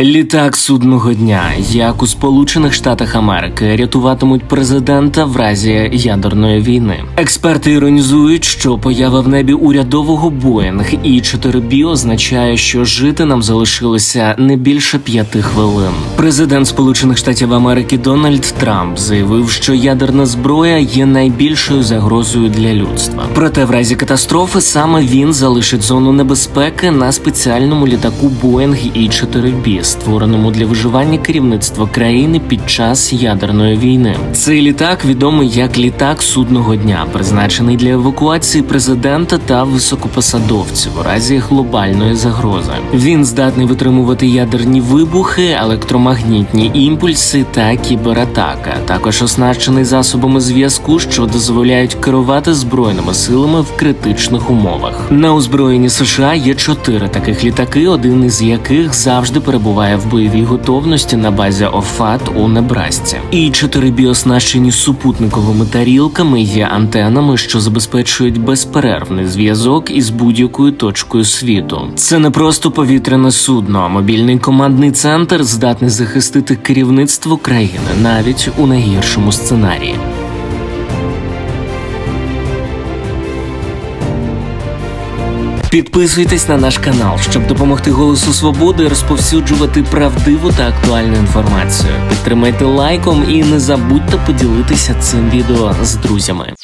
Літак судного дня, як у Сполучених Штатах Америки рятуватимуть президента в разі ядерної війни. Експерти іронізують, що поява в небі урядового Боїнг і 4 бі означає, що жити нам залишилося не більше п'яти хвилин. Президент Сполучених Штатів Америки Дональд Трамп заявив, що ядерна зброя є найбільшою загрозою для людства. Проте, в разі катастрофи саме він залишить зону небезпеки на спеціальному літаку Боїнг і 4B, створеному для виживання керівництва країни під час ядерної війни. Цей літак відомий як літак судного дня, призначений для евакуації президента та високопосадовців у разі глобальної загрози. Він здатний витримувати ядерні вибухи, електромагнітні імпульси та кібератаки, а також оснащений засобами зв'язку, що дозволяють керувати збройними силами в критичних умовах. На озброєнні США є чотири таких літаки, один із яких завжди перебуває в бойовій готовності на базі ОФАТ у Небрасці. І чотири біоснащені супутниковими тарілками є антенами, що забезпечують безперервний зв'язок із будь-якою точкою світу. Це не просто повітряне судно, а мобільний командний центр здатний захистити керівництво країни навіть у найгіршому сценарії. Підписуйтесь на наш канал, щоб допомогти Голосу Свободи розповсюджувати правдиву та актуальну інформацію. Підтримайте лайком і не забудьте поділитися цим відео з друзями.